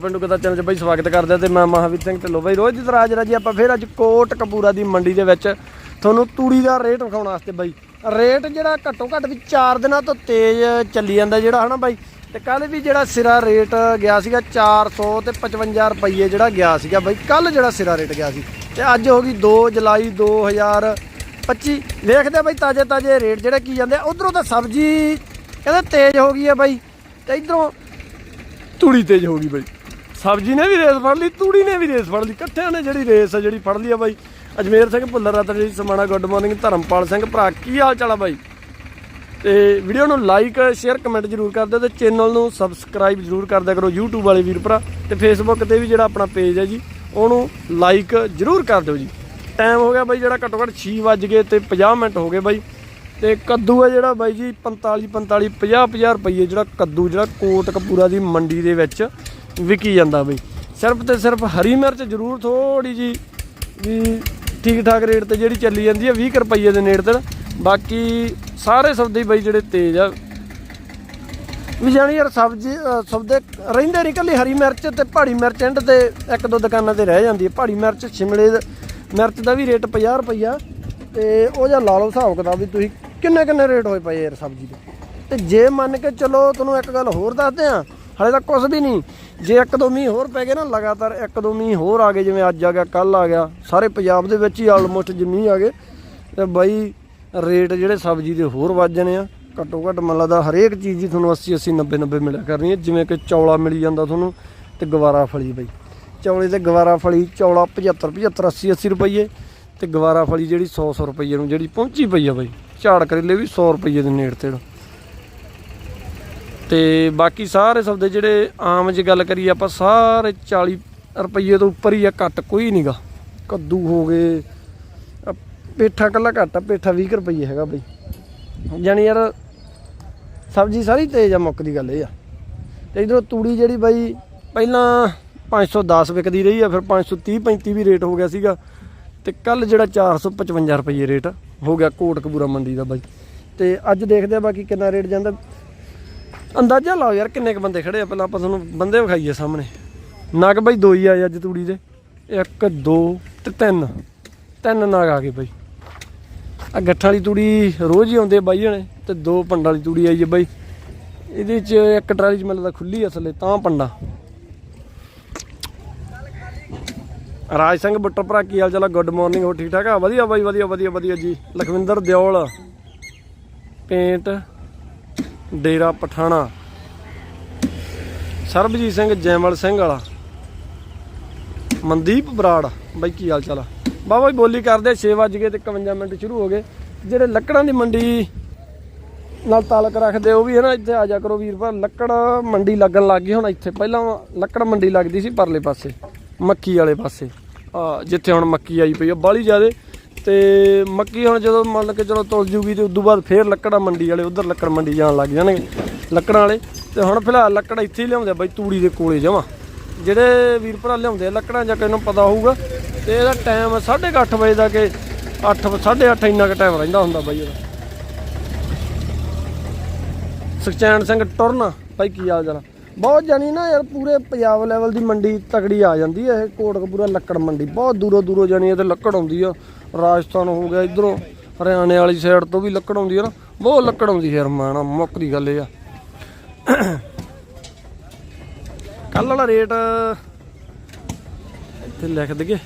ਪਿੰਡੂ ਕਦਾ ਚੈਨਲ 'ਚ ਬਾਈ ਸਵਾਗਤ ਕਰਦੇ ਆ ਤੇ ਮੈਂ ਮਹਾਵੀਰ ਸਿੰਘ ਢਿੱਲੋਂ। ਬਾਈ ਰੋਜ਼ ਦੀ ਤਰ੍ਹਾਂ ਅੱਜ ਰਾਜੀ, ਆਪਾਂ ਫੇਰ ਅੱਜ ਕੋਟ ਕਪੂਰਾ ਦੀ ਮੰਡੀ ਦੇ ਵਿੱਚ ਤੁਹਾਨੂੰ ਤੂੜੀ ਦਾ ਰੇਟ ਵਿਖਾਉਣ ਵਾਸਤੇ ਬਾਈ। ਰੇਟ ਜਿਹੜਾ ਘੱਟੋ ਘੱਟ ਵੀ 4 ਦਿਨਾਂ ਤੋਂ ਤੇਜ਼ ਚੱਲੀ ਜਾਂਦਾ ਜਿਹੜਾ, ਹਨਾ ਬਾਈ? ਤੇ ਕੱਲ ਵੀ ਜਿਹੜਾ ਸਿਰਾ ਰੇਟ ਗਿਆ ਸੀਗਾ 400 ਤੇ 55 ਰੁਪਏ ਜਿਹੜਾ ਗਿਆ ਸੀਗਾ ਬਾਈ। ਕੱਲ ਜਿਹੜਾ ਸਿਰਾ ਰੇਟ ਗਿਆ ਸੀ ਤੇ ਅੱਜ ਹੋ ਗਈ 2 ਜੁਲਾਈ 2025 ਵੇਖਦੇ ਆ ਬਾਈ ਤਾਜੇ ਤਾਜੇ ਰੇਟ ਜਿਹੜੇ ਕੀ ਜਾਂਦੇ ਆ। ਉਧਰੋਂ ਤਾਂ ਸਬਜ਼ੀ ਕਹਿੰਦੇ ਤੇਜ਼ ਹੋ ਗਈ ਹੈ ਬਾਈ। ਤੇ ਇਧਰੋਂ ਤੂੜੀ ਤੇਜ਼ ਹੋ ਗਈ ਬਾਈ। ਸਬਜ਼ੀ ਨੇ ਵੀ ਰੇਸ ਫੜ ਲਈ, ਤੂੜੀ ਨੇ ਵੀ ਰੇਸ ਫੜ ਲਈ, ਇਕੱਠਿਆਂ ਨੇ ਜਿਹੜੀ ਰੇਸ ਆ ਜਿਹੜੀ ਫੜ ਲਈ ਆ ਬਾਈ। ਅਜਮੇਰ ਸਿੰਘ ਭੁੱਲਰ ਰਤਨ ਜੀ ਸਮਾਣਾ ਗੁੱਡ ਮਾਰਨਿੰਗ, ਧਰਮਪਾਲ ਸਿੰਘ ਭਰਾ, ਕੀ ਹਾਲ ਚਾਲ ਆ ਬਾਈ? ਤੇ ਵੀਡੀਓ ਨੂੰ ਲਾਈਕ, ਸ਼ੇਅਰ, ਕਮੈਂਟ ਜਰੂਰ ਕਰ ਦਿਓ ਤੇ ਚੈਨਲ ਨੂੰ ਸਬਸਕ੍ਰਾਈਬ ਜਰੂਰ ਕਰ ਦਿਆ ਕਰੋ, YouTube ਵਾਲੇ ਵੀਰ ਭਰਾ ਤੇ Facebook ਤੇ ਵੀ ਜਿਹੜਾ ਆਪਣਾ ਪੇਜ ਹੈ ਜੀ, ਉਹਨੂੰ ਲਾਈਕ ਜਰੂਰ ਕਰ ਦਿਓ ਜੀ। ਟਾਈਮ ਹੋ ਗਿਆ ਬਾਈ ਜਿਹੜਾ ਘੱਟੋ ਘੱਟ 6 ਵੱਜ ਗਏ ਤੇ 50 ਮਿੰਟ ਹੋ ਗਏ ਬਾਈ। ਤੇ ਕੱਦੂ ਹੈ ਜਿਹੜਾ ਬਾਈ ਜੀ 45 45 50 50 ਰੁਪਏ ਜਿਹੜਾ ਕੱਦੂ, ਜਿਹੜਾ ਕੋਟ ਕਪੂਰਾ ਦੀ ਮੰਡੀ ਦੇ ਵਿੱਚ ਵਿਕੀ ਜਾਂਦਾ ਬਈ। ਸਿਰਫ ਤੇ ਸਿਰਫ ਹਰੀ ਮਿਰਚ ਜ਼ਰੂਰ ਥੋੜੀ ਜੀ ਵੀ ਠੀਕ ਠਾਕ ਰੇਟ ਤੇ ਜਿਹੜੀ ਚੱਲੀ ਜਾਂਦੀ ਹੈ 20 ਕੁ ਰੁਪਏ ਦੇ ਨੇੜੇ ਤੇ। ਬਾਕੀ ਸਾਰੇ ਸੌਦੇ ਬਈ ਜਿਹੜੇ ਤੇਜ਼ ਆ। ਵੀ ਜਾਣੀ ਯਾਰ ਸਬਜ਼ੀ ਅ, ਸੌਦੇ ਰਹਿੰਦੇ ਨਹੀਂ ਕੱਲੀ ਹਰੀ ਮਿਰਚ ਤੇ ਪਹਾੜੀ ਮਿਰਚ ਐਂਡ ਤੇ ਇੱਕ ਦੋ ਦੁਕਾਨਾਂ ਤੇ ਰਹਿ ਜਾਂਦੀ ਹੈ ਪਹਾੜੀ ਮਿਰਚ ਸ਼ਿਮਲੇ ਮਿਰਚ ਦਾ ਵੀ ਰੇਟ 50 ਰੁਪਈਆ। ਤੇ ਉਹ ਜਾਂ ਲਾ ਲਓ ਹਿਸਾਬ ਕਿਤਾਬ ਵੀ ਤੁਸੀਂ ਕਿੰਨੇ ਕਿੰਨੇ ਰੇਟ ਹੋਏ ਪਏ ਯਾਰ ਸਬਜ਼ੀ ਦੇ। ਤੇ ਜੇ ਮੰਨ ਕੇ ਚਲੋ ਤੁਹਾਨੂੰ ਇੱਕ ਗੱਲ ਹੋਰ ਦੱਸਦੇ ਆ ਹਲੇ ਤਾਂ ਕੁਝ ਵੀ ਨਹੀਂ। ਜੇ ਇੱਕ ਦੋ ਮੀਂਹ ਹੋਰ ਪੈ ਗਏ ਨਾ, ਲਗਾਤਾਰ ਇੱਕ ਦੋ ਮੀਂਹ ਹੋਰ ਆ ਗਏ, ਜਿਵੇਂ ਅੱਜ ਆ ਗਿਆ ਕੱਲ ਆ ਗਿਆ, ਸਾਰੇ ਪੰਜਾਬ ਦੇ ਵਿੱਚ ਹੀ ਆਲਮੋਸਟ ਜਿੰਨੀ ਆ ਗਏ, ਤੇ ਬਾਈ ਰੇਟ ਜਿਹੜੇ ਸਬਜ਼ੀ ਦੇ ਹੋਰ ਵੱਧ ਜਾਣੇ ਆ। ਘੱਟੋ ਘੱਟ ਮੰਨ ਲੱਗਦਾ ਹਰੇਕ ਚੀਜ਼ ਦੀ ਤੁਹਾਨੂੰ 80 80 90 90 ਮਿਲਿਆ ਕਰਨੀ ਹੈ ਜਿਵੇਂ ਕਿ ਚੌਲਾ ਮਿਲੀ ਜਾਂਦਾ ਤੁਹਾਨੂੰ ਤੇ ਗਵਾਰਾ ਫਲੀ ਬਾਈ। ਚੌਲੇ ਤੇ ਗਵਾਰਾ ਫਲੀ, ਚੌਲਾ 75 75 80 80 ਰੁਪਏ ਤੇ ਗਵਾਰਾ ਫਲੀ ਜਿਹੜੀ 100 100 ਰੁਪਏ ਨੂੰ ਜਿਹੜੀ ਪਹੁੰਚੀ ਪਈ ਆ ਬਾਈ। ਝਾੜ ਕਰੇਲੇ ਵੀ 100 ਰੁਪਏ ਦੇ ਨੇੜੇ ਤੇੜ। ਤੇ ਬਾਕੀ ਸਾਰੇ ਸੌਦੇ ਜਿਹੜੇ ਆਮ ਜੇ ਗੱਲ ਕਰੀਏ ਆਪਾਂ, ਸਾਰੇ 40 ਰੁਪਏ ਤੋਂ ਉੱਪਰ ਹੀ ਆ, ਘੱਟ ਕੋਈ ਨਹੀਂਗਾ ਕੱਦੂ ਹੋ ਗਏ। ਪੇਠਾ ਕੱਲਾ ਘੱਟ ਆ, ਪੇਠਾ 20 ਕੁ ਰੁਪਏ ਹੈਗਾ ਬਈ। ਜਾਣੀ ਯਾਰ ਸਬਜ਼ੀ ਸਾਰੀ ਤੇਜ਼ ਆ, ਮੁੱਕ ਦੀ ਗੱਲ ਇਹ ਆ। ਤੇ ਇਧਰੋਂ ਤੂੜੀ ਜਿਹੜੀ ਬਾਈ, ਪਹਿਲਾਂ 510 ਵਿਕਦੀ ਰਹੀ ਆ, ਫਿਰ 530 35 ਵੀ ਰੇਟ ਹੋ ਗਿਆ ਸੀਗਾ। ਤੇ ਕੱਲ ਜਿਹੜਾ 455 ਰੁਪਏ ਰੇਟ ਹੋ ਗਿਆ ਕੋਟਕਪੂਰਾ ਮੰਡੀ ਦਾ ਬਾਈ। ਤੇ ਅੱਜ ਦੇਖਦੇ ਆ ਬਾਕੀ ਕਿੰਨਾ ਰੇਟ ਜਾਂਦਾ। ਅੰਦਾਜ਼ਾ ਲਾਓ ਯਾਰ ਕਿੰਨੇ ਕ ਬੰਦੇ ਖੜੇ ਆ? ਪਹਿਲਾਂ ਆਪਾਂ ਤੁਹਾਨੂੰ ਬੰਦੇ ਵਿਖਾਈਏ ਸਾਹਮਣੇ। ਨਾਗ ਬਾਈ ਦੋ ਹੀ ਆਏ ਅੱਜ ਤੂੜੀ ਦੇ। 1 2 ਤੇ 3 ਤਿੰਨ ਨਾਗ ਆ ਗਏ ਬਾਈ। ਆ ਗੱਠਾਂ ਵਾਲੀ ਤੂੜੀ ਰੋਜ਼ ਹੀ ਆਉਂਦੇ ਆ ਬਾਈ ਜਣੇ ਤੇ ਦੋ ਪੰਡਾਂ ਵਾਲੀ ਤੂੜੀ ਆਈ ਹੈ ਬਾਈ। ਇਹਦੇ ਚ ਇੱਕ ਟਰਾਲੀ ਚ ਮੈਨੂੰ ਤਾਂ ਖੁੱਲੀ ਅਸਲੇ ਤਾਂ ਪੰਡਾ। ਰਾਜ ਸਿੰਘ ਬੁੱਟਰ ਭਰਾ, ਕੀ ਹਾਲ ਚਾਲ ਗੁੱਡ ਮਾਰਨਿੰਗ ਹੋ ਠੀਕ ਠਾਕ ਆ? ਵਧੀਆ ਬਾਈ, ਵਧੀਆ ਵਧੀਆ ਵਧੀਆ ਜੀ। ਲਖਵਿੰਦਰ ਦਿਓਲ। ਪੇਂਟ। ਡੇਰਾ ਪਠਾਣਾ। ਸਰਬਜੀਤ ਸਿੰਘ, ਜੈਮਲ ਸਿੰਘ ਵਾਲਾ। ਮਨਦੀਪ ਬਰਾੜ, ਬਾਈ ਕੀ ਹਾਲ ਚਾਲ ਆ? ਬਾਬਾ ਜੀ ਬੋਲੀ ਕਰਦੇ 6 ਵਜ ਗਏ ਤੇ 51 ਮਿੰਟ ਸ਼ੁਰੂ ਹੋ ਗਏ। ਜਿਹੜੇ ਲੱਕੜਾਂ ਦੀ ਮੰਡੀ ਨਾਲ ਤਾਲਕ ਰੱਖਦੇ, ਉਹ ਵੀ ਹੈ ਨਾ ਇੱਥੇ ਆ ਜਾ ਕਰੋ ਵੀਰ ਭਾ ਲੱਕੜ ਮੰਡੀ ਲੱਗਣ ਲੱਗ ਗਈ, ਹੁਣ ਇੱਥੇ ਪਹਿਲਾਂ ਲੱਕੜ ਮੰਡੀ ਲੱਗਦੀ ਸੀ ਪਰਲੇ ਪਾਸੇ, ਮੱਕੀ ਵਾਲੇ ਪਾਸੇ। ਆ, ਜਿੱਥੇ ਹੁਣ ਮੱਕੀ ਆਈ ਪਈ ਆ, ਬਾਲੀ ਜ਼ਿਆਦੇ ਤੇ ਮੱਕੀ ਹੁਣ ਜਦੋਂ ਮੰਨ ਕੇ ਚਲੋ ਤੁਲ ਜੂਗੀ ਤੇ ਉਦੋਂ ਬਾਅਦ ਫੇਰ ਲੱਕੜਾਂ ਮੰਡੀ ਵਾਲੇ, ਉਧਰ ਲੱਕੜ ਮੰਡੀ ਜਾਣ ਲੱਗ ਜਾਣਗੇ ਲੱਕੜਾਂ ਵਾਲੇ। ਤੇ ਹੁਣ ਫਿਲਹਾਲ ਲੱਕੜ ਇੱਥੇ ਹੀ ਲਿਆਉਂਦੇ ਆ ਬਾਈ, ਤੂੜੀ ਦੇ ਕੋਲੇ ਜਮਾ। ਜਿਹੜੇ ਵੀਰ ਭਰਾ ਲਿਆਉਂਦੇ ਆ ਲੱਕੜਾਂ, ਜਾਂ ਕਿਸੇ ਨੂੰ ਪਤਾ ਹੋਊਗਾ, ਤੇ ਇਹਦਾ ਟਾਈਮ 8:30 ਵਜੇ ਦਾ ਕਿ 8 8:30 ਇੰਨਾ ਕੁ ਟਾਈਮ ਰਹਿੰਦਾ ਹੁੰਦਾ ਬਾਈ ਇਹਦਾ। ਸੁਖਚੈਨ ਸਿੰਘ ਟੁਰਨ ਭਾਈ ਕੀ ਆ? ਜਾਣਾ ਬਹੁਤ ਜਾਨੀ ਨਾ ਯਾਰ ਪੂਰੇ ਪੰਜਾਬ ਲੈਵਲ ਦੀ ਮੰਡੀ ਤਕੜੀ ਆ ਜਾਂਦੀ ਹੈ ਇਹ ਕੋਟਕਪੂਰਾ ਲੱਕੜ ਮੰਡੀ। ਬਹੁਤ ਦੂਰੋਂ ਦੂਰੋਂ ਜਾਨੀ ਇਹਦੇ ਲੱਕੜ ਆਉਂਦੀ ਆ। ਰਾਜਸਥਾਨ ਹੋ ਗਿਆ ਇਧਰੋਂ, ਹਰਿਆਣੇ ਵਾਲੀ ਸਾਈਡ ਤੋਂ ਵੀ ਲੱਕੜ ਆਉਂਦੀ ਆ ਨਾ, ਬਹੁਤ ਲੱਕੜ ਆਉਂਦੀ ਹੈ ਰਮਾਣਾ ਮੁੱਕ ਦੀ ਗੱਲ ਇਹ ਆ। ਕੱਲ ਵਾਲਾ ਰੇਟ ਇੱਥੇ ਲਿਖ ਦਈਏ।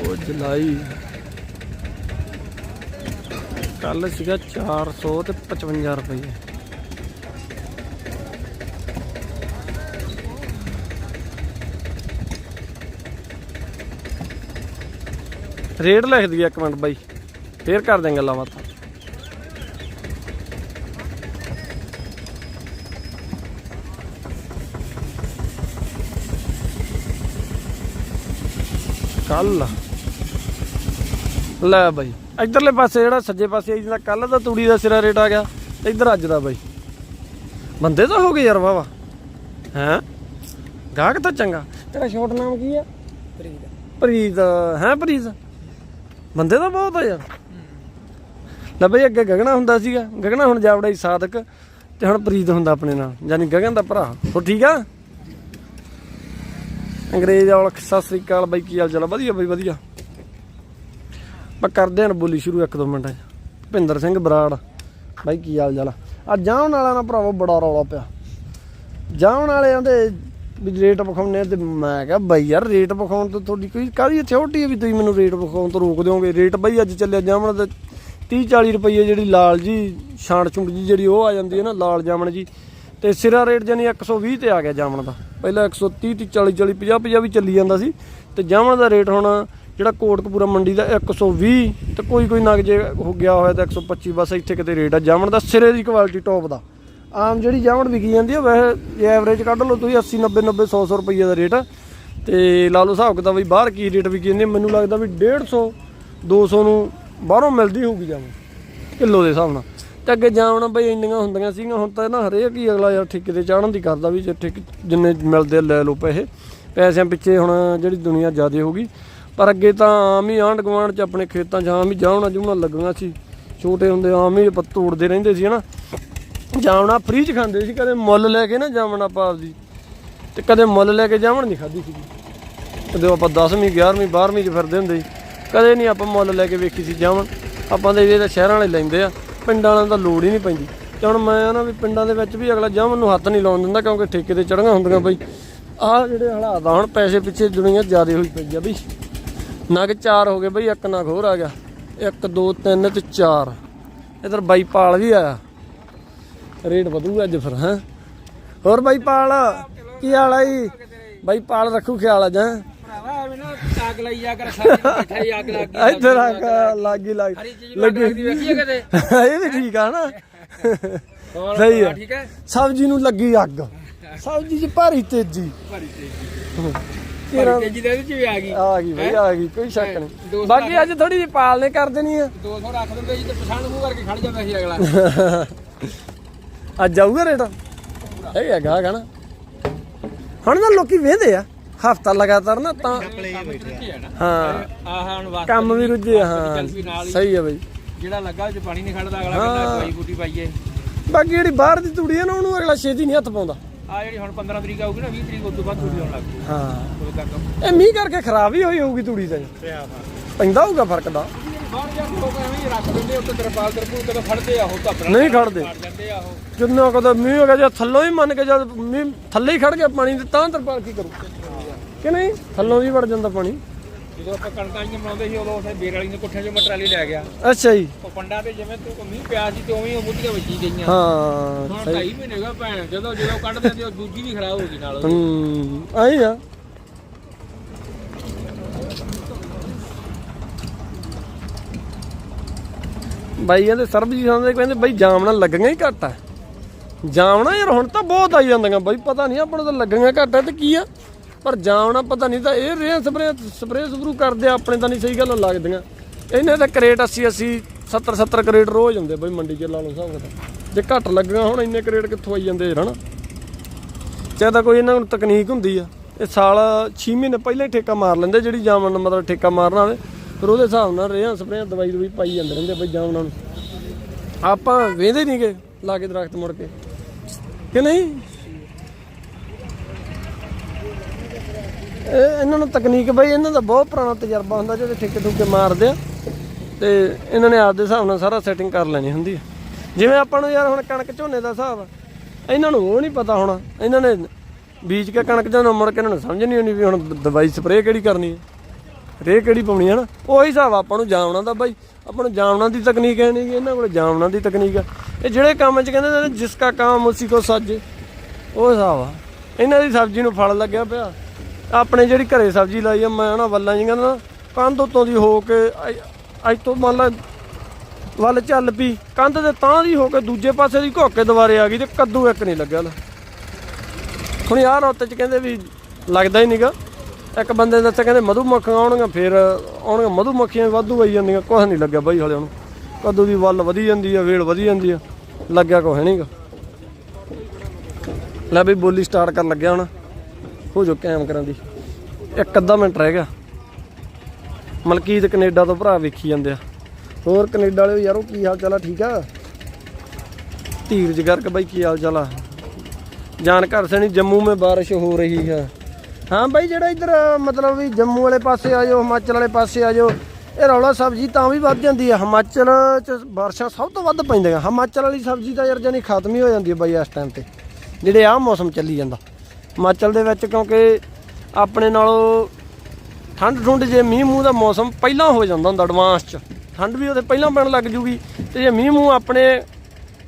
ਉਹ ਜੁਲਾਈ। ਕੱਲ ਸੀਗਾ 400 ਤੇ 55 ਰੁਪਏ ਰੇਟ ਲਿਖ ਦਈਏ ਇੱਕ ਮਿੰਟ ਬਾਈ। ਫੇਰ ਕਰ ਦਾਂਗੇ ਗੱਲਾਂ ਬਾਤਾਂ। ਕੱਲ ਲੈ। ਬਾਈ ਇਧਰਲੇ ਪਾਸੇ ਜਿਹੜਾ ਸੱਜੇ ਪਾਸੇ ਆਈ ਜਿਹੜਾ ਕੱਲ ਦਾ ਤੂੜੀ ਦਾ ਸਿਰਾ ਰੇਟ ਆ ਗਿਆ ਇਧਰ ਅੱਜ ਦਾ ਬਾਈ। ਬੰਦੇ ਤਾਂ ਹੋ ਗਏ ਯਾਰ ਵਾਵਾ ਹੈ? ਗਾਹਕ ਤਾਂ ਚੰਗਾ। ਤੇਰਾ ਸ਼ਾਰਟ ਨਾਮ ਕੀ ਆ? ਪ੍ਰੀਤ। ਪ੍ਰੀਤ ਹੈ ਪ੍ਰੀਤ? ਬੰਦੇ ਤਾਂ ਬਹੁਤ ਆ ਯਾਰ। ਲੈ ਬਈ ਅੱਗੇ ਗਗਨਾ ਹੁੰਦਾ ਸੀਗਾ। ਗਗਨਾ ਹੁਣ ਜਾਵੜਾ ਹੀ ਸਾਦਕ ਤੇ ਹੁਣ ਪ੍ਰੀਤ ਹੁੰਦਾ ਆਪਣੇ ਨਾਲ। ਯਾਨੀ ਗਗਨ ਦਾ ਭਰਾ। ਹੋ ਠੀਕ ਆ? ਅੰਗਰੇਜ਼ ਔਲਖ, ਸਤਿ ਸ੍ਰੀ ਅਕਾਲ ਬਾਈ, ਕੀ ਹਾਲ ਚਾਲ ਵਧੀਆ ਬਾਈ, ਵਧੀਆ। ਆਪਾਂ ਕਰਦੇ ਹਾਂ ਬੋਲੀ ਸ਼ੁਰੂ ਇੱਕ ਦੋ ਮਿੰਟਾਂ 'ਚ। ਭਿੰਦਰ ਸਿੰਘ ਬਰਾੜ। ਬਾਈ, ਕੀ ਹਾਲ ਚਾਲ ਆ? ਆ ਜਾਣ ਵਾਲਾ ਨਾ ਭਰਾਵੋ ਬੜਾ ਰੌਲਾ ਪਿਆ। ਜਾਣ ਵਾਲਿਆਂ ਦੇ ਵੀ ਰੇਟ ਵਿਖਾਉਣੇ ਆ ਤੇ ਮੈਂ ਕਿਹਾ ਬਾਈ ਯਾਰ ਰੇਟ ਵਿਖਾਉਣ ਤੋਂ ਤੁਹਾਡੀ ਕੋਈ ਕਾਹਦੀ ਅਥਾਰਟੀ ਹੈ ਵੀ ਤੁਸੀਂ ਮੈਨੂੰ ਰੇਟ ਵਿਖਾਉਣ ਤੋਂ ਰੋਕ ਦਿਓਗੇ? ਰੇਟ ਬਾਈ ਅੱਜ ਚੱਲਿਆ ਜਾਮਣ ਦਾ 30 40 ਰੁਪਏ ਜਿਹੜੀ ਲਾਲ ਜੀ, ਛਾਂਟ ਛੁੰਟ ਜੀ ਜਿਹੜੀ ਉਹ ਆ ਜਾਂਦੀ ਹੈ ਨਾ, ਲਾਲ ਜਾਮਣ ਜੀ। ਤੇ ਸਿਰਾ ਰੇਟ ਜਾਨੀ 120 ਤੇ ਆ ਗਿਆ ਜਾਮਣ ਦਾ। ਪਹਿਲਾਂ 130 ਤੇ 40 40 50 50 ਵੀ ਚੱਲੀ ਜਾਂਦਾ ਸੀ। ਤੇ ਜਾਮਣ ਦਾ ਰੇਟ ਹੁਣ ਜਿਹੜਾ ਕੋਟਕਪੂਰਾ ਮੰਡੀ ਦਾ 120 ਤੇ ਕੋਈ ਕੋਈ ਨਗ ਜੇ ਹੋ ਗਿਆ ਹੋਇਆ ਤਾਂ 125 ਬਸ ਇੱਥੇ ਕਿਤੇ ਰੇਟ ਆ। ਜਾਮਣ ਦਾ ਸਿਰੇ ਦੀ ਕੁਆਲਿਟੀ ਟੌਪ ਦਾ। ਆਮ ਜਿਹੜੀ ਜਾਮਣ ਵਿਕੀ ਜਾਂਦੀ ਆ, ਵੈਸੇ ਐਵਰੇਜ ਕੱਢ ਲਓ ਤੁਸੀਂ 80 90 90 100 100 ਰੁਪਏ ਦਾ ਰੇਟ ਆ। ਤੇ ਲਾ ਲਓ ਹਿਸਾਬ ਕਿਤਾਬ ਵੀ ਬਾਹਰ ਕੀ ਰੇਟ ਵਿਕੀ ਜਾਂਦੀ ਮੈਨੂੰ ਲੱਗਦਾ ਵੀ 150 200 ਨੂੰ ਬਾਹਰੋਂ ਮਿਲਦੀ ਹੋਊਗੀ ਜਾਮਣ, ਕਿਲੋ ਦੇ ਹਿਸਾਬ ਨਾਲ। ਤੇ ਅੱਗੇ ਜਾਮਣ ਬਈ ਇੰਨੀਆਂ ਹੁੰਦੀਆਂ ਸੀਗੀਆਂ, ਹੁਣ ਤਾਂ ਨਾ ਹਰੇਕ ਹੀ ਅਗਲਾ ਯਾਰ ਠੇਕੇ ਤੇ ਚਾੜਨ ਦੀ ਕਰਦਾ ਵੀ ਜੇ ਠੇਕੇ ਜਿੰਨੇ ਮਿਲਦੇ ਲੈ ਲਓ ਪੈਸੇ। ਪੈਸਿਆਂ ਪਿੱਛੇ ਹੁਣ ਜਿਹੜੀ ਦੁਨੀਆ ਜ਼ਿਆਦੇ ਹੋ ਗਈ। ਪਰ ਅੱਗੇ ਤਾਂ ਆਮ ਹੀ ਆਂਢ ਗੁਆਂਢ ਚ ਆਪਣੇ ਖੇਤਾਂ 'ਚ ਆਮ ਹੀ ਜਾਮਣਾ ਜੁਮਣਾ ਲੱਗਣਾ ਸੀ। ਛੋਟੇ ਹੁੰਦੇ ਆਮ ਹੀ ਤੋੜਦੇ ਰਹਿੰਦੇ ਸੀ, ਹਨਾ। ਜਾਮਣਾ ਫ੍ਰੀ ਚ ਖਾਂਦੇ ਸੀ, ਕਦੇ ਮੁੱਲ ਲੈ ਕੇ ਨਾ ਜਾਮਣਾ ਆਪਦੀ। ਤੇ ਕਦੇ ਮੁੱਲ ਲੈ ਕੇ ਜਾਮਣ ਨਹੀਂ ਖਾਧੀ ਸੀਗੀ। ਕਦੇ ਆਪਾਂ 10ਵੀਂ 11ਵੀਂ 12ਵੀਂ ਚ ਫਿਰਦੇ ਹੁੰਦੇ ਸੀ। ਕਦੇ ਨਹੀਂ ਆਪਾਂ ਮੁੱਲ ਲੈ ਕੇ ਵੇਖੀ ਸੀ ਜਾਮਣ। ਆਪਾਂ ਤਾਂ ਇਹ ਤਾਂ ਸ਼ਹਿਰਾਂ ਵਾਲੇ ਲੈਂਦੇ ਆ, ਪਿੰਡਾਂ ਵਾਲਿਆਂ ਦਾ ਲੋੜ ਹੀ ਨਹੀਂ ਪੈਂਦੀ। ਤੇ ਹੁਣ ਮੈਂ ਨਾ ਵੀ ਪਿੰਡਾਂ ਦੇ ਵਿੱਚ ਵੀ ਅਗਲਾ ਜਾਮਣ ਨੂੰ ਹੱਥ ਨਹੀਂ ਲਾਉਣ ਦਿੰਦਾ, ਕਿਉਂਕਿ ਠੇਕੇ ਤੇ ਚੜੀਆਂ ਹੁੰਦੀਆਂ ਬਈ। ਆਹ ਜਿਹੜੇ ਹਾਲਾਤ ਆ, ਹੁਣ ਪੈਸੇ ਪਿੱਛੇ ਦੁਨੀਆ ਜ਼ਿਆਦਾ ਹੋਈ ਪਈ ਆ ਬਈ। ਨਗ ਚਾਰ ਹੋ ਗਏ ਬਈ, ਇੱਕ ਨਗ ਹੋਰ ਆ ਗਿਆ। 1 2 3 ਤੇ 4 ਇਧਰ ਬਾਈਪਾਲ ਵੀ ਆਇਆ। ਰੇਟ ਵਧੂਗਾ ਅੱਜ ਫਿਰ ਹੈ? ਹੋਰ ਬਾਈ ਪਾਲ ਕੀ ਹਾਲ ਆ ਜੀ? ਬਾਈ ਪਾਲ ਰੱਖੂ ਖਿਆਲ ਆ ਜਾਂ ਭਰਾਵਾ ਐਵੇਂ ਨਾ ਅੱਗ ਲਾਈ ਜਾ ਕਰ ਸਾਰੀ ਬੈਠਾ ਹੀ ਅੱਗ ਲੱਗ ਗਈ ਇੱਧਰ ਆ। ਕੇ ਲੱਗੀ। ਲੱਗ ਲੱਗ ਲੱਗੀ ਵੇਖੀਏ ਕਦੇ ਇਹ ਵੀ ਠੀਕ ਆ ਨਾ। ਸਹੀ ਆ। ਠੀਕ ਹੈ ਸਬਜ਼ੀ ਨੂੰ ਲੱਗੀ ਅੱਗ। ਸਬਜ਼ੀ 'ਚ ਭਾਰੀ ਤੇਜ਼ੀ। ਭਰੀ ਤੇ ਤੇਰਾ ਤੇਜੀ ਦੇ ਵਿੱਚ ਵੀ ਆ ਗਈ। ਆ ਗਈ ਬਈ ਆ ਗਈ ਕੋਈ ਸ਼ੱਕ ਨਹੀਂ। ਬਾਕੀ ਅੱਜ ਥੋੜੀ ਜਿਹੀ ਪਾਲ ਨੇ ਕਰ ਦੇਣੀ ਆ। 200 ਰੱਖ ਦਿੰਦੇ ਜੀ ਤੇ ਪਛਾਣ ਮੂੰਹ ਕਰਕੇ ਖੜ ਜਾਂਦਾ ਸੀ ਅਗਲਾ। ਅੱਜ ਜਾਊਗਾ ਰੇਟ? ਇਹ ਹੈਗਾ ਹੈਗਾ ਨਾ। ਹੁਣ ਨਾ ਲੋਕੀ ਵੇਂਦੇ ਆ ਹਫਤਾ ਲਗਾਤਾਰ ਨਾ ਤਾਂ। ਹਾਂ ਆਹ ਹੁਣ ਵਾਸਤੇ ਕੰਮ ਵੀ ਰੁੱਝੇ ਆ, ਹਾਂ। ਸਹੀ ਹੈ ਬਈ। ਜਿਹੜਾ ਲੱਗਾ ਚ ਪਾਣੀ ਨਹੀਂ ਖੜਦਾ ਅਗਲਾ ਕਹਿੰਦਾ ਦਵਾਈ ਬੂਟੀ ਪਾਈਏ। ਬਾਕੀ ਜਿਹੜੀ ਬਾਹਰ ਦੀ ਤੂੜੀ ਹੈ ਨਾ ਉਹਨੂੰ ਅਗਲਾ ਛੇਤੀ ਨਹੀਂ ਹੱਥ ਪਾਉਂਦਾ। ਆ ਜਿਹੜੀ ਹੁਣ 15 ਤਰੀਕ ਆਊਗੀ ਨਾ 20 ਤਰੀਕ ਉਸ ਤੋਂ ਬਾਅਦ ਤੂੜੀ ਆਉਣ ਲੱਗ ਪਈ ਹਾਂ। ਇਹ ਮੀਂਹ ਕਰਕੇ ਖਰਾਬ ਹੀ ਹੋਈ ਹੋਊਗੀ ਤੂੜੀ ਤਾਂ। ਪੈਂਦਾ ਹੋਊਗਾ ਫ਼ਰਕ ਦਾ ਬਾਹਰ ਜਾ ਕੇ ਲੋਕ ਐਵੇਂ ਹੀ ਰੱਖ ਦਿੰਦੇ ਉੱਤੇ ਤਰਪਾਲ ਤਰਪੂਲ ਕਦੋਂ ਫੜਦੇ ਆ ਉਹ ਧੱਪ ਨਹੀਂ ਖੜਦੇ ਫੜ ਜਾਂਦੇ ਆ ਉਹ। ਜਿੰਨਾ ਕਦਾ ਮੀਂਹ ਹੋ ਗਿਆ ਜਾਂ ਥੱਲੋਂ ਹੀ ਮੰਨ ਕੇ ਜਦ ਮੀਂਹ ਥੱਲੇ ਹੀ ਖੜ ਗਿਆ ਪਾਣੀ ਤੇ ਤਾਂ ਤਰਪਾਲ ਕੀ ਕਰੂ? ਕਿ ਨਹੀਂ? ਥੱਲੋਂ ਵੀ ਵੜ ਜਾਂਦਾ ਪਾਣੀ। ਜਦੋਂ ਆਪਾਂ ਕਣਕਾਂ ਜਿਹੀਆਂ ਬਣਾਉਂਦੇ ਸੀ ਉਦੋਂ ਉਸੇ ਬੇਰ ਵਾਲੀ ਨੇ ਕੋਠਿਆਂ 'ਚੋਂ ਮਟਰਾਲੀ ਲੈ ਗਿਆ। ਅੱਛਾ ਜੀ। ਉਹ ਪੰਡਾਂ ਤੇ ਜਿਵੇਂ ਤੂੰ ਮੀਂਹ ਪਿਆ ਸੀ ਤੇ ਉਵੇਂ ਹੀ ਉਹ ਮੁੱਢੀਆਂ ਵੱਜੀ ਗਈਆਂ। ਹਾਂ ਹੁਣ ਢਾਈ ਮਹੀਨੇ ਹੋ ਗਏ ਭੈਣ ਜਦੋਂ ਜਦੋਂ ਕੱਢਦੇ ਤੇ ਉਹ ਦੂਜੀ ਵੀ ਖਰਾਬ ਹੋ ਗਈ ਨਾਲ। ਉਹਦੀ। ਹੂੰ ਆਈ ਆ। ਬਾਈ ਕਹਿੰਦੇ ਸਰਬਜੀਤ ਸਾਹਿਬ ਦੇ ਕਹਿੰਦੇ ਬਾਈ ਜਾਮਣਾ ਲੱਗੀਆਂ ਹੀ ਘੱਟ ਆ। ਜਾਮਣਾ ਯਾਰ ਹੁਣ ਤਾਂ ਬਹੁਤ ਆਈ ਜਾਂਦੀਆਂ ਬਾਈ ਪਤਾ ਨਹੀਂ ਆਪਾਂ ਨੂੰ ਤਾਂ ਲੱਗੀਆਂ ਘੱਟ ਆ ਤੇ ਕੀ ਆ। ਪਰ ਜਾਮਣਾ ਪਤਾ ਨਹੀਂ ਤਾਂ ਇਹ ਰੇਹ ਸਪਰੇ ਸਪਰੇ ਸਪਰੂ ਕਰਦੇ ਆ, ਆਪਣੇ ਤਾਂ ਨਹੀਂ ਸਹੀ ਗੱਲ ਲੱਗਦੀਆਂ। ਇਹਨੇ ਤਾਂ ਕਰੇਟ 80 80 70 70 ਕਰੇਟ ਰੋਜ਼ ਹੁੰਦੇ ਬਾਈ ਮੰਡੀ 'ਚ ਲਾ ਲਓ ਹਿਸਾਬ ਕਿਤਾਬ। ਜੇ ਘੱਟ ਲੱਗੀਆਂ ਹੁਣ ਇੰਨੇ ਕਰੇਟ ਕਿੱਥੋਂ ਆਈ ਜਾਂਦੇ ਯਾਰ ਹਨਾ? ਚਾਹੇ ਤਾਂ ਕੋਈ ਇਹਨਾਂ ਨੂੰ ਤਕਨੀਕ ਹੁੰਦੀ ਆ। ਇਹ ਸਾਲ 6 ਮਹੀਨੇ ਪਹਿਲਾਂ ਹੀ ਠੇਕਾ ਮਾਰ ਲੈਂਦੇ ਜਿਹੜੀ ਜਾਮਣ ਨੂੰ ਮਤਲਬ ਠੇਕਾ ਮਾਰਨਾ ਹੋਵੇ। ਫਿਰ ਉਹਦੇ ਹਿਸਾਬ ਨਾਲ ਰੇਹਾਂ ਸਪਰੇਆਂ ਦਵਾਈ ਦਵਾਈ ਪਾਈ ਜਾਂਦੇ ਰਹਿੰਦੇ ਬਈ ਜਾਂ ਉਹਨਾਂ ਨੂੰ। ਆਪਾਂ ਵੇਂਦੇ ਨਹੀਂਗੇ ਲਾ ਕੇ ਦਰਖਤ ਮੁੜ ਕੇ। ਕਿ ਨਹੀਂ? ਇਹ ਇਹਨਾਂ ਨੂੰ ਤਕਨੀਕ ਬਈ ਇਹਨਾਂ ਦਾ ਬਹੁਤ ਪੁਰਾਣਾ ਤਜਰਬਾ ਹੁੰਦਾ ਜਿਹੜੇ ਠੇਕੇ ਠੁਕੇ ਮਾਰਦੇ ਆ। ਤੇ ਇਹਨਾਂ ਨੇ ਆਪਦੇ ਹਿਸਾਬ ਨਾਲ ਸਾਰਾ ਸੈਟਿੰਗ ਕਰ ਲੈਣੀ ਹੁੰਦੀ ਹੈ ਜਿਵੇਂ ਆਪਾਂ ਨੂੰ ਯਾਰ ਹੁਣ ਕਣਕ ਝੋਨੇ ਦਾ ਹਿਸਾਬ ਆ, ਇਹਨਾਂ ਨੂੰ ਉਹ ਨਹੀਂ ਪਤਾ ਹੋਣਾ। ਇਹਨਾਂ ਨੇ ਬੀਜ ਕੇ ਕਣਕ ਝੋਨਾ ਮੁੜ ਕੇ ਇਹਨਾਂ ਨੂੰ ਸਮਝ ਨਹੀਂ ਆਉਣੀ ਵੀ ਹੁਣ ਦਵਾਈ ਸਪਰੇਅ ਕਿਹੜੀ ਕਰਨੀ ਹੈ ਰੇ ਕਿਹੜੀ ਪਾਉਣੀ ਹੈ ਨਾ? ਉਹੀ ਹਿਸਾਬ ਆਪਾਂ ਨੂੰ ਜਾਣਨਾ ਦਾ ਬਾਈ। ਆਪਾਂ ਨੂੰ ਜਾਣਨਾ ਦੀ ਤਕਨੀਕ ਹੈ ਨਹੀਂ ਇਹਨਾਂ ਕੋਲ ਜਾਣਨਾ ਦੀ ਤਕਨੀਕ ਆ। ਇਹ ਜਿਹੜੇ ਕੰਮ ਚ ਕਹਿੰਦੇ ਨੇ, ਜਿਸ ਕਾ ਕੰਮ ਉਸੀ ਕੋ ਸਾਜੇ। ਉਹ ਹਿਸਾਬ ਆ। ਇਹਨਾਂ ਦੀ ਸਬਜ਼ੀ ਨੂੰ ਫਲ ਲੱਗਿਆ ਪਿਆ। ਆਪਣੇ ਜਿਹੜੀ ਘਰੇ ਸਬਜ਼ੀ ਲਾਈ ਆ, ਮੈਂ ਨਾ ਵੱਲਾਂ ਜਿਹੀਆਂ ਨਾ ਕੰਧ ਉੱਤੋਂ ਦੀ ਹੋ ਕੇ ਅ- ਅੱਜ ਤੋਂ ਮੰਨ ਲਾ ਵੱਲ ਚੱਲ ਪਈ। ਕੰਧ ਦੇ ਤਾਂ ਦੀ ਹੋ ਕੇ ਦੂਜੇ ਪਾਸੇ ਦੀ ਘੋਕੇ ਦੁਬਾਰੇ ਆ ਗਈ ਤੇ ਕੱਦੂ ਇੱਕ ਨਹੀਂ ਲੱਗਿਆ ਲੈ ਹੁਣ ਯਾਰ ਉੱਤੇ ਚ ਕਹਿੰਦੇ ਵੀ ਲੱਗਦਾ ਹੀ ਨਹੀਂਗਾ ਇੱਕ ਬੰਦੇ ਨੇ ਦੱਸਿਆ ਕਹਿੰਦੇ ਮਧੂ ਮੱਖੀਆਂ ਆਉਣਗੀਆਂ ਫਿਰ ਆਉਣਗੀਆਂ ਮਧੂ ਮੱਖੀਆਂ ਵਾਧੂ ਆਈ ਜਾਂਦੀਆਂ, ਕੁਛ ਨਹੀਂ ਲੱਗਿਆ ਬਾਈ ਹਲੇ ਉਹਨੂੰ। ਕਦੋਂ ਦੀ ਵੱਲ ਵਧੀ ਜਾਂਦੀ ਆ, ਵੇਲ ਵਧੀ ਜਾਂਦੀ ਆ, ਲੱਗਿਆ ਕੁਛ ਨਹੀਂਗਾ ਲੈ ਬਈ ਬੋਲੀ ਸਟਾਰਟ ਕਰਨ ਲੱਗਿਆ ਹੁਣ। ਹੋ ਜੋ ਕੈਮ ਕਰਾਂ ਦੀ। ਇੱਕ ਅੱਧਾ ਮਿੰਟ ਰਹਿ ਗਿਆ। ਮਲਕੀਤ ਕੈਨੇਡਾ ਤੋਂ ਭਰਾ ਵੇਖੀ ਜਾਂਦੇ ਆ। ਹੋਰ ਕੈਨੇਡਾ ਵਾਲੇ ਯਾਰੋ ਕੀ ਹਾਲ ਚਾਲ ਆ, ਠੀਕ ਆ? ਧੀਰਜ ਗਰਗ ਬਾਈ ਕੀ ਹਾਲ ਚਾਲ ਆ। ਜਾਣਕਾਰ ਸਣੀ ਜੰਮੂ ਮੇ ਬਾਰਿਸ਼ ਹੋ ਰਹੀ ਹੈ ਹਾਂ ਬਾਈ, ਜਿਹੜਾ ਇੱਧਰ, ਮਤਲਬ ਵੀ ਜੰਮੂ ਵਾਲੇ ਪਾਸੇ ਆ ਜਾਓ, ਹਿਮਾਚਲ ਵਾਲੇ ਪਾਸੇ ਆ ਜਾਓ, ਇਹ ਰੌਲਾ ਸਬਜ਼ੀ ਤਾਂ ਵੀ ਵੱਧ ਜਾਂਦੀ ਹੈ ਹਿਮਾਚਲ ਚ ਬਾਰਿਸ਼ਾਂ ਸਭ ਤੋਂ ਵੱਧ ਪੈਂਦੀਆਂ ਹਿਮਾਚਲ ਵਾਲੀ ਸਬਜ਼ੀ ਤਾਂ ਯਾਰ ਜਾਨੀ ਖਤਮ ਹੀ ਹੋ ਜਾਂਦੀ ਹੈ ਬਾਈ ਇਸ ਟਾਈਮ ਤੇ। ਜਿਹੜੇ ਆਹ ਮੌਸਮ ਚੱਲੀ ਜਾਂਦਾ। ਹਿਮਾਚਲ ਦੇ ਵਿੱਚ ਕਿਉਂਕਿ ਆਪਣੇ ਨਾਲੋਂ ਠੰਡ ਠੁੰਡ ਜੇ ਮੀਂਹ ਮੂੰਹ ਦਾ ਮੌਸਮ ਪਹਿਲਾਂ ਹੋ ਜਾਂਦਾ ਹੁੰਦਾ ਐਡਵਾਂਸ ਚ। ਠੰਡ ਵੀ ਉਹਦੇ ਪਹਿਲਾਂ ਪੈਣ ਲੱਗ ਜੂਗੀ ਤੇ ਜੇ ਮੀਂਹ ਮੂੰਹ ਆਪਣੇ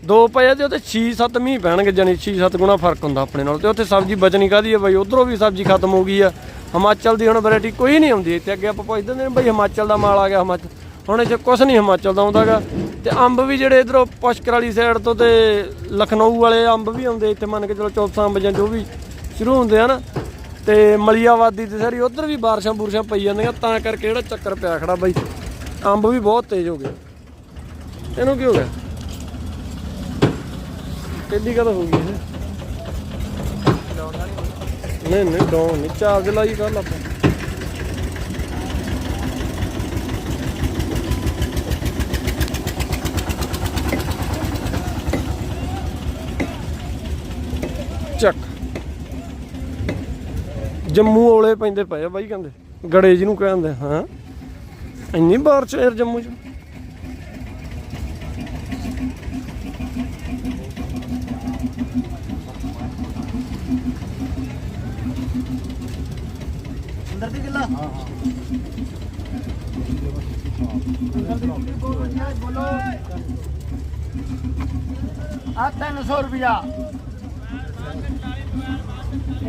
ਦੋ ਪਏ ਆ ਤੇ ਉੱਥੇ 6-7 ਮੀਂਹ ਪੈਣਗੇ ਜਾਨੀ 6-7 ਗੁਣਾ ਫ਼ਰਕ ਹੁੰਦਾ ਆਪਣੇ ਨਾਲ। ਤੇ ਉੱਥੇ ਸਬਜ਼ੀ ਬਚਣੀ ਕਾਦੀ ਹੈ ਬਾਈ? ਉਧਰੋਂ ਵੀ ਸਬਜ਼ੀ ਖਤਮ ਹੋ ਗਈ ਆ। ਹਿਮਾਚਲ ਦੀ ਹੁਣ ਵੈਰਾਈਟੀ ਕੋਈ ਨਹੀਂ ਆਉਂਦੀ। ਇੱਥੇ ਅੱਗੇ ਆਪਾਂ ਪੁੱਛਦੇ ਨੇ ਬਈ ਹਿਮਾਚਲ ਦਾ ਮਾਲ ਆ ਗਿਆ ਹਿਮਾਚਲ। ਹੁਣ ਇੱਥੇ ਕੁਝ ਨਹੀਂ ਹਿਮਾਚਲ ਦਾ ਆਉਂਦਾਗਾ ਤੇ ਅੰਬ ਵੀ ਜਿਹੜੇ ਇਧਰੋਂ ਪੁਸ਼ਕਰ ਵਾਲੀ ਸਾਈਡ ਤੋਂ ਤੇ ਲਖਨਊ ਵਾਲੇ ਅੰਬ ਵੀ ਆਉਂਦੇ ਇੱਥੇ ਮੰਨ ਕੇ ਚਲੋ ਚੌਥਾ ਅੰਬ ਜਾਂ ਜੋ ਵੀ ਸ਼ੁਰੂ ਹੁੰਦੇ ਆ ਨਾ। ਤੇ ਮਲੀਆਵਾਦੀ ਤੇ ਸਾਰੀ ਉਧਰ ਵੀ ਬਾਰਿਸ਼ਾਂ ਬੁਰਸ਼ਾਂ ਪਈ ਜਾਂਦੀਆਂ। ਤਾਂ ਕਰਕੇ ਜਿਹੜਾ ਚੱਕਰ ਪਿਆ ਖੜਾ ਬਾਈ। ਅੰਬ ਵੀ ਬਹੁਤ ਤੇਜ਼ ਹੋ ਗਏ। ਇਹਨੂੰ ਕੀ ਹੋ ਗਿਆ? ਕਿੱਡੀ ਕਦ ਹੋ ਗਈ ਇਹ ਨਹੀਂ ਨਹੀਂ, ਡਾਊਨ ਨਹੀਂ ਚਾਰਜ ਲਾਈ ਕਰ ਆਪਾਂ। ਚੱਕ। ਜੰਮੂ ਔਲੇ ਪੈਂਦੇ ਪਏ ਆ ਬਾਈ, ਕਹਿੰਦੇ। ਗੜੇ ਜਿਹਨੂੰ ਕਹਿੰਦੇ, ਹਾਂ। ਇੰਨੀ ਬਾਰਿਸ਼ ਯਾਰ ਜੰਮੂ ਚ ਅੰਦਰ ਦੀ ਕਿੱਲਾ ਹਾਂ ਹਾਂ ਬੋਲੋ ਆ 300 ਰੁਪਿਆ।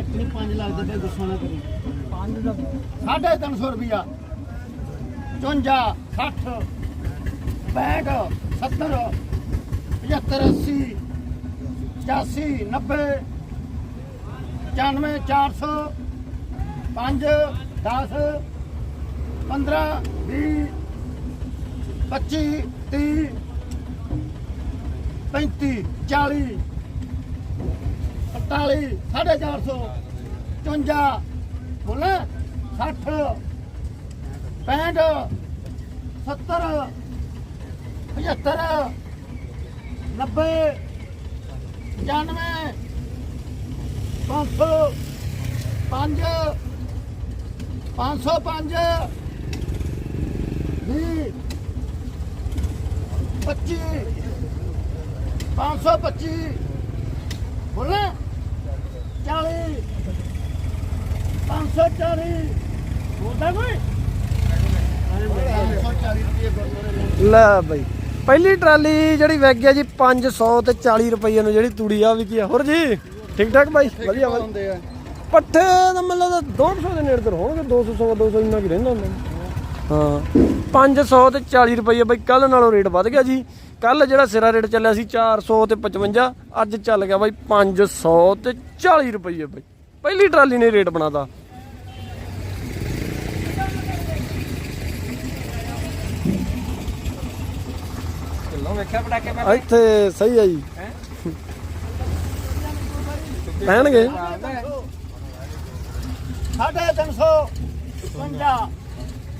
ਇਤਨੀ 5 ਲੱਖ ਦੇ ਗੁੱਸਾ ਨਾ ਕਰੀ। 5 ਦਾ 350 ਰੁਪਿਆ। 54 60 65 70 75 80 85 90 95 400 ਪੰਜ 10 15 20 25 30 35 40 48 450 54 ਬੋਲੇ 60 65 70 75 90 95 500 ਪੰਜ 505 ਵੀਹ 25 525 ਬੋਲੇ 40 540 ਬੋਲਦਾ ਕੋਈ 540 ਰੁਪਏ ਗੁਰਦੁਆਰੇ ਲੈ ਬਈ ਪਹਿਲੀ ਟਰਾਲੀ ਜਿਹੜੀ ਵਿਕ ਗਿਆ ਜੀ 500 ਤੇ 40 ਰੁਪਏ ਨੂੰ ਜਿਹੜੀ ਤੂੜੀ ਆ ਵੀ ਕੀ ਆ। ਹੋਰ ਜੀ ਠੀਕ ਠਾਕ ਬਾਈ ਵਧੀਆ ਵਧੀਆ ਹੁੰਦੇ ਆ। ਪੱਠੇ ਦਾ ਮਤਲਬ ਤਾਂ 200 ਦੇ ਨੇੜੇ ਤੇ ਹੋਣਗੇ 200 ਸਵਾ 200 ਇੰਨਾ ਕੀ ਰਹਿੰਦਾ ਹੁੰਦਾ। ਹਾਂ। 500 ਤੇ 40 ਰੁਪਏ ਬਈ ਕੱਲ ਨਾਲੋਂ ਰੇਟ ਵੱਧ ਗਿਆ ਜੀ। ਕੱਲ ਜਿਹੜਾ ਸਿਰਾ ਰੇਟ ਚੱਲਿਆ ਸੀ 400 ਤੇ 55 ਅੱਜ ਚੱਲ ਗਿਆ ਬਾਈ 500 ਤੇ 40 ਰੁਪਏ ਬਈ। ਪਹਿਲੀ ਟਰਾਲੀ ਨੇ ਰੇਟ ਮੈਂ। ਇੱਥੇ ਸਹੀ ਆ ਜੀ। ਪੈਣਗੇ। ਸਾਢੇ 300 55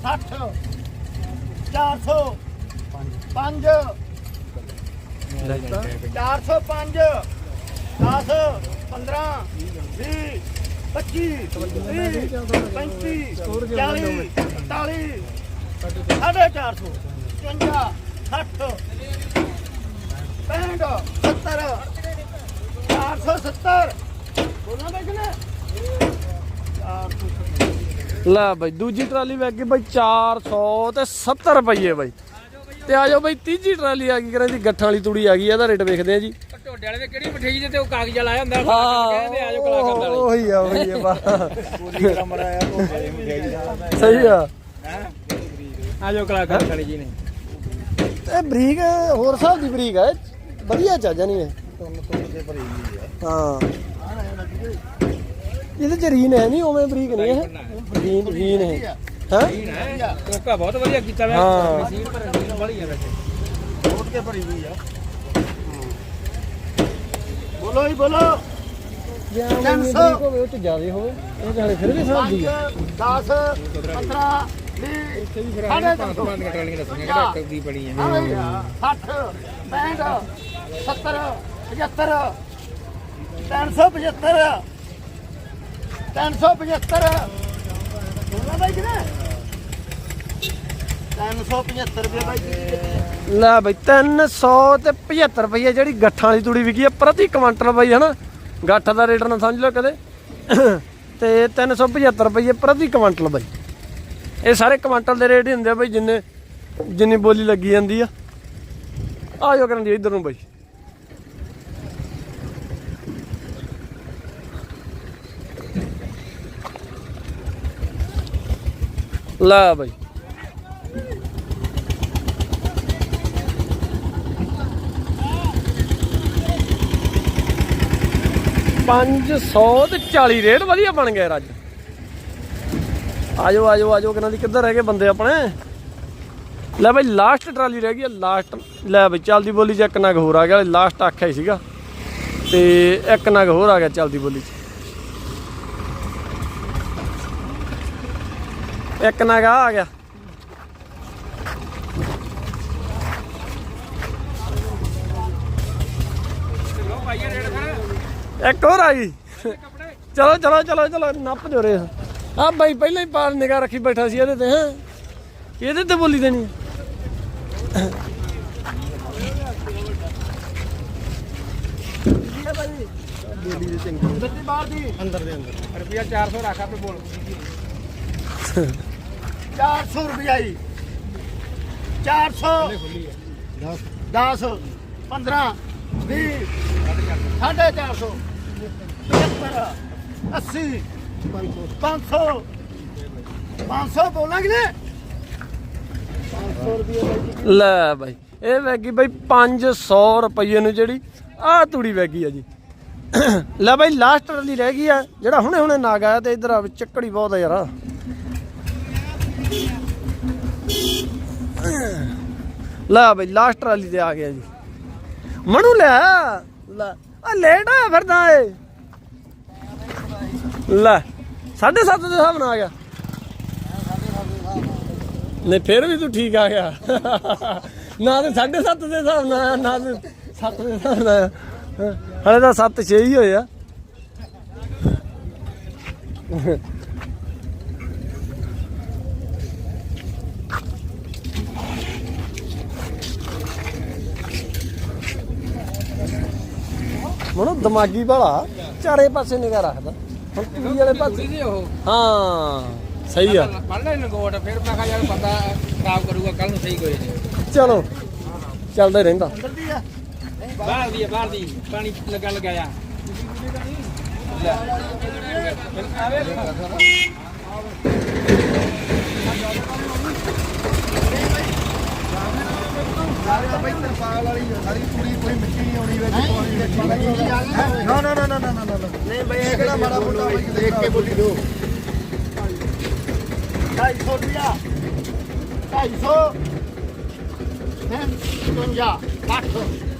60 400 5 405 10 15 20 25 30 35 40 45 ਸਾਢੇ 400 55 60 65 70 470 ਬੋਲਣਾ ਬੇਗਨੇ 470 ਲੈ ਬਈ ਦੂਜੀ ਟਰਾਲੀ ਵਗ ਗਈ ਬਈ 400 ਤੇ 70 ਰੁਪਏ ਬਈ। ਤੇ ਆ ਜਾਓ ਬਈ ਤੀਜੀ ਟਰਾਲੀ ਆ ਗਈ ਕਰਾਂ ਦੀ ਗੱਠਾਂ ਵਾਲੀ ਤੂੜੀ ਆ ਗਈ ਇਹਦਾ ਰੇਟ ਵੇਖਦੇ ਆ ਜੀ। ਢੋਡੇ ਵਾਲੇ ਦੇ ਕਿਹੜੀ ਮਠਿਆਈ ਦੇ ਤੇ ਉਹ ਕਾਗਜ਼ ਲਾਇਆ ਹੁੰਦਾ ਕਹਿੰਦੇ ਆ ਜਾਓ ਕਲਾਕਾਰ ਵਾਲੇ ਉਹੀ ਆ ਉਹੀ ਆ ਬਾ ਪੂਰੀ ਕਮਰਾ ਆ ਸਹੀ ਆ। ਆ ਜਾਓ ਕਲਾਕਾਰ ਵਾਲੇ ਜੀ ਨੇ। ਇਹ ਬਰੀਕ ਹੋਰ ਹਿਸਾਬ ਦੀ ਬਰੀਕ ਆ ਇਹ ਵਧੀਆ ਚੱਜ ਨਹੀਂ ਹੈ ਹਾਂ। ਇਹਦੇ ਚ ਰੀਨ ਹੈ ਨਹੀਂ ਉਵੇਂ ਬਰੀਕ ਨਹੀਂ ਰੀਨ ਰੀਨ ਹੈ। ਹਾਂ? ਕੋਕਾ ਬਹੁਤ ਵਧੀਆ ਕੀਤਾ ਮੈਂ ਹਾਂ। ਮਸ਼ੀਨ ਪਰ ਰੀਲ ਵਾਲੀ ਆ ਵੈਸੇ। ਰੋਟ ਕੇ ਭਰੀ ਹੋਈ ਆ। ਬੋਲੋ ਹੀ ਬੋਲੋ। ਜਾਂ ਤਿੰਨ ਸੌ। ਬਰੀਕ ਹੋਵੇ ਉਹ ਚ ਜ਼ਿਆਦਾ ਹੋਵੇ ਇਹ ਤਾਂ ਹਲੇ ਫਿਰ ਵੀ ਹਿਸਾਬ ਦੀ ਆ 10 15 20 ਇੱਥੇ ਵੀ ਫਿਰ ਸਾਢੇ ਆਹ ਤਿੰਨ ਪੰਜ ਸੌ। ਪੰਜ ਕਟਾਲੀਆਂ ਦੱਸੀਆਂ ਕਿਹੜਾ ਟੱਕ ਦੀ ਬਣੀ ਆ। ਹਾਂ ਬਈ 60 65 70 75 375 375 ਬੋਲਣਾ ਬਾਈ ਕਿਨੇ 375 ਰੁਪਏ ਬਾਈ ਜੀ ਲੈ ਬਈ 300 ਤੇ 75 ਰੁਪਏ ਜਿਹੜੀ ਗੱਠਾਂ ਵਾਲੀ ਤੂੜੀ ਵਿਕੀ ਆ, ਪ੍ਰਤੀ ਕੁਆਂਟਲ ਬਈ, ਹਨਾ? ਗੱਠ ਦਾ ਰੇਟ ਨਾ ਸਮਝ ਲਓ ਕਦੇ। ਤੇ 375 ਰੁਪਏ ਪ੍ਰਤੀ ਕੁਆਂਟਲ ਬਈ। ਇਹ ਸਾਰੇ ਕੁਆਂਟਲ ਦੇ ਰੇਟ ਹੀ ਹੁੰਦੇ ਆ ਬਈ, ਜਿੰਨੇ ਜਿੰਨੀ ਬੋਲੀ ਲੱਗੀ ਜਾਂਦੀ ਆ। ਆ ਜਾਓ ਕਰਨ ਜੀ ਇੱਧਰ ਨੂੰ ਬਈ। ਲੈ ਬਾਈ। ਪੰਜ ਸੌ ਤੇ 40 ਰੇਟ ਵਧੀਆ ਬਣ ਗਿਆ ਅੱਜ। ਆਜੋ ਆਜੋ ਆਜੋ ਕਿਨਾਂ ਦੀ ਕਿੱਧਰ ਰਹਿ ਗਏ ਬੰਦੇ ਆਪਣੇ? ਲੈ ਬਈ ਲਾਸਟ ਟਰਾਲੀ ਰਹਿ ਗਈ ਲਾਸਟ ਲੈ ਬਈ, ਚੱਲਦੀ ਬੋਲੀ ਚ ਇੱਕ ਨਗ ਹੋਰ ਆ ਗਿਆ ਲਾਸਟ ਆਖਿਆ ਹੀ ਸੀਗਾ। ਤੇ ਇੱਕ ਨਗ ਹੋਰ ਆ ਗਿਆ ਚੱਲਦੀ ਬੋਲੀ ਚ। ਇੱਕ ਨਗ ਆ ਗਿਆ। ਲੋ ਭਾਈਏ ਰੇਟ ਫਿਰ ਇੱਕ ਹੋਰ ਆ ਗਈ। ਚਲੋ ਚਲੋ ਚਲੋ ਚਲੋ ਨੱਪ ਜੋ ਰੇ ਆ ਬਾਈ ਪਹਿਲਾਂ ਹੀ ਪਾਰ ਨਿਗਾਹ ਰੱਖੀ ਬੈਠਾ ਸੀ ਇਹਦੇ ਤੇ ਹਾਂ? ਇਹਦੇ ਤੇ ਬੋਲੀ ਦੇਣੀ ਗੱਡੀ ਬਾਹਰ ਦੀ ਅੰਦਰ ਦੇ ਅੰਦਰ। ਰੁਪਿਆ 400 ਰੱਖ ਆਪੇ ਬੋਲ। 400 ਰੁਪਇਆ ਜੀ। 400 10 15 20 450 80 500 500 ਬੋਲਾਂਗੇ ਨੇ। 500 ਰੁਪਏ ਲੈ ਬਾਈ, ਇਹ ਵੈਗੀ ਬਾਈ 500 ਰੁਪਏ ਨੂੰ ਜਿਹੜੀ ਆਹ ਤੂੜੀ ਵੈਗੀ ਆ ਜੀ। ਲੈ ਬਾਈ, ਲਾਸਟ ਵਾਲੀ ਰਹਿ ਗਈ ਆ, ਜਿਹੜਾ ਹੁਣੇ ਹੁਣੇ ਨਾਗ ਆਇਆ ਤੇ ਇਧਰ ਆ ਚੱਕੜੀ ਬਹੁਤ ਆ ਯਾਰ। ਲੈ ਬਾਈ ਲਾਸਟ ਵਾਲੀ ਤੇ ਆ ਗਿਆ ਜੀ। ਮਨੂ ਲੈ ਆ ਲੇਟ ਆ ਫਿਰਦਾ ਏ। ਲੈ 7.5 ਦੇ ਹਿਸਾਬ ਆ ਗਿਆ। ਨਹੀਂ, ਫਿਰ ਵੀ ਤੂੰ ਠੀਕ ਆ ਗਿਆ। ਨਾ ਤੇ 7.5 ਦੇ ਹਿਸਾਬ ਨਾਲ ਨਾ ਤੇ 7 ਦੇ ਹਿਸਾਬ ਨਾਲ ਹਲੇ ਤਾਂ 7 6 ਹੀ ਹੋਏ ਦਿਮਾਗੀ ਵਾਲਾ ਚਾਰੇ ਪਾਸੇ ਨਿਗਾ ਰੱਖਦਾ। ਹੁਣ ਤੂੜੀ ਵਾਲੇ ਪਾਸੇ ਕੁੜੀ ਸੀ ਉਹ। ਹਾਂ ਸਹੀ ਆ। ਪੜ ਲੈ ਨਗੋਟ ਫਿਰ ਮੈਂ ਕਿਹਾ ਯਾਰ ਬੰਦਾ ਖਰਾਬ ਕਰੂਗਾ ਕੱਲ ਨੂੰ ਸਹੀ ਕੋਈ ਨਹੀਂ। ਚਲੋ ਚੱਲਦਾ ਰਹਿੰਦਾ। ਅੰਦਰ ਦੀ ਆ। ਬਾਹਰ ਦੀ ਹੈ, ਬਾਹਰ ਦੀ। ਪਾਣੀ ਲੱਗਾ ਲਗਾਇਆ। ਲੈ। ਆਵੇ। ਬਾਈ ਤਰਪਾਲ ਵਾਲੀ ਸਾਰੀ ਪੂਰੀ ਕੋਈ ਮਿੱਟੀ ਨਹੀਂ ਆਉਣੀ ਵਿੱਚ ਪਾਣੀ ਵਿੱਚ। ਨਾ ਨਾ ਨਾ ਨਾ ਨਾ ਨਾ ਨਹੀਂ ਬਈ ਇਹ ਕਿਹੜਾ ਮਾੜਾ ਮੋਟਾ ਦੇਖ ਕੇ ਬੋਲੀ ਦੋ 250 ਰੁਪਿਆ 250 ਤਿੰਨ 55 60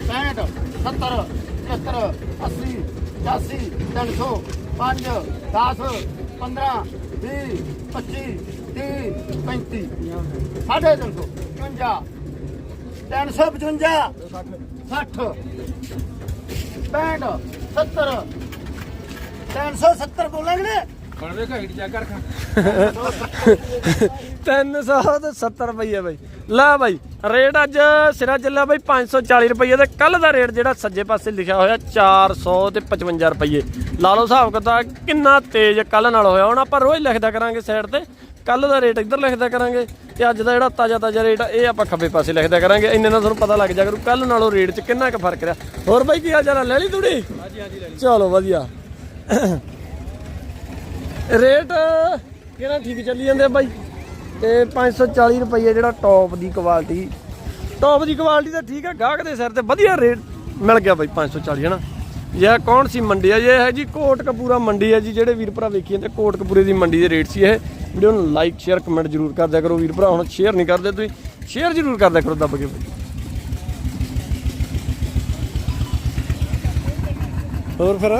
65 70 75 80 85 300 5 10 15 20 25 30 35 ਸਾਢੇ 300 55 355 60 65 70 370 ਬੋਲਾਂਗੇ ਨੇ ਬਣ ਵੇਖੋ ਹੀਟ ਚੈੱਕ ਕਰ ਖਾ 370 ਰੁਪਏ ਬਾਈ। ਲੈ ਬਾਈ ਰੇਟ ਅੱਜ ਸਿਰਾ ਚੱਲਿਆ ਬਾਈ 540 ਰੁਪਏ ਤੇ ਕੱਲ ਦਾ ਰੇਟ ਜਿਹੜਾ ਸੱਜੇ ਪਾਸੇ ਲਿਖਿਆ ਹੋਇਆ 400 ਤੇ 55 ਰੁਪਏ ਲਾ ਲਓ ਹਿਸਾਬ ਕਿਤਾਬ ਕਿੰਨਾ ਤੇਜ਼ ਕੱਲ ਨਾਲ ਹੋਇਆ। ਹੁਣ ਆਪਾਂ ਰੋਜ਼ ਲਿਖਦਾ ਕਰਾਂਗੇ ਸਾਈਡ ਤੇ। ਕੱਲ ਦਾ ਰੇਟ ਇੱਧਰ ਲਿਖਦਾ ਕਰਾਂਗੇ ਤੇ ਅੱਜ ਦਾ ਜਿਹੜਾ ਤਾਜ਼ਾ ਤਾਜ਼ਾ ਰੇਟ ਆ ਇਹ ਆਪਾਂ ਖੱਬੇ ਪਾਸੇ ਲਿਖਦਾ ਕਰਾਂਗੇ। ਇੰਨੇ ਨਾਲ ਤੁਹਾਨੂੰ ਪਤਾ ਲੱਗ ਜਾ ਕਰੂ ਕੱਲ ਨਾਲੋਂ ਰੇਟ 'ਚ ਕਿੰਨਾ ਕੁ ਫ਼ਰਕ ਰਿਹਾ। ਹੋਰ ਬਾਈ ਕੀ ਹਾਲ ਚਾਲ ਆ? ਲੈ ਲਈ ਤੂੜੀ? ਹਾਂਜੀ ਹਾਂਜੀ ਲੈ ਚਲੋ ਵਧੀਆ। ਰੇਟ ਕਿਹੜਾ ਠੀਕ ਚੱਲੀ ਜਾਂਦੇ ਆ ਬਾਈ? ਤੇ 540 ਰੁਪਏ ਜਿਹੜਾ ਟੌਪ ਦੀ ਕੁਆਲਿਟੀ ਟੌਪ ਦੀ ਕੁਆਲਿਟੀ ਤਾਂ ਠੀਕ ਹੈ ਗਾਹਕ ਦੇ ਸਿਰ ਤੇ ਵਧੀਆ ਰੇਟ ਮਿਲ ਗਿਆ ਬਾਈ 540 ਹੈ ਨਾ ਇਹ ਕੌਣ ਸੀ ਮੰਡੀ ਆ? ਇਹ ਹੈ ਜੀ ਕੋਟ ਕਪੂਰਾ ਮੰਡੀ ਹੈ ਜੀ ਜਿਹੜੇ ਵੀਰ ਭਰਾ ਵੇਖੀ ਜਾਂਦੇ ਕੋਟ ਕਪੂਰੇ ਦੀ ਮੰਡੀ ਦੇ ਰੇਟ ਸੀ ਇਹ। ਵੀਡੀਓ ਨੂੰ ਲਾਈਕ ਸ਼ੇਅਰ ਕਮੈਂਟ ਜਰੂਰ ਕਰ ਦਿਆ ਕਰੋ ਵੀਰ ਭਰਾ। ਹੁਣ ਸ਼ੇਅਰ ਨਹੀਂ ਕਰਦੇ ਤੁਸੀਂ ਸ਼ੇਅਰ ਜਰੂਰ ਕਰ ਦਿਆ ਕਰੋ, ਦੱਬ ਕੇ। ਬਾਈ ਹੋਰ ਫਿਰ?